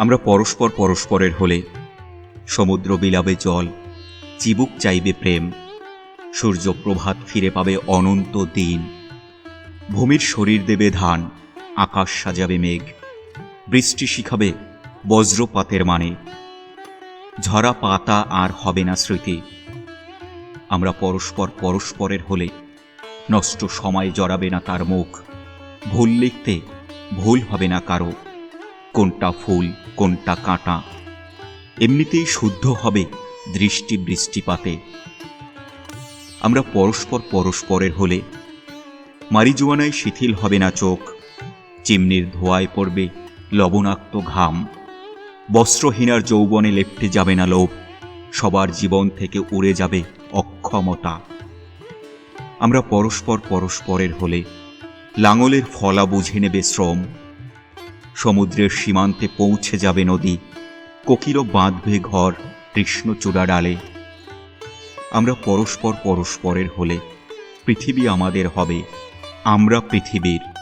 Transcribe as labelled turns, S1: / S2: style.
S1: আমরা পরস্পর পরস্পরের হলে। সমুদ্র বিলাবে জল, চিবুক চাইবে প্রেম সূর্য প্রভাত ফিরে পাবে অনন্ত দিন। ভূমির শরীর দেবে ধান, আকাশ সাজাবে মেঘ, বৃষ্টি শিখাবে বজ্রপাতের মানে। ঝরা পাতা আর হবে না স্মৃতি। আমরা পরস্পর পরস্পরের হলে, নষ্ট সময় জড়াবে না তার মুখ। ভুল লিখতে ভুল হবে না কারও। কোনটা ফুল, কোনটা কাঁটা। এমনিতেই শুদ্ধ হবে দৃষ্টি বৃষ্টিপাতে। আমরা পরস্পর পরস্পরের হলে। মারিজুয়ানায় শিথিল হবে না চোখ। চিমনির ধোয়ায় পড়বে লবণাক্ত ঘাম। বস্ত্রহীনার যৌবনে লেপ্টে যাবে না লোভ। সবার জীবন থেকে উড়ে যাবে অক্ষমতা। আমরা পরস্পর পরস্পরের হলে। লাঙলের ফলা বুঝে নেবে শ্রম। সমুদ্রের সীমান্তে পৌঁছে যাবে নদী। কোকিলও বাঁধবে ঘর কৃষ্ণ চূড়া ডালে আমরা পরস্পর পরস্পরের হলে। পৃথিবী আমাদের হবে। আমরা পৃথিবীর।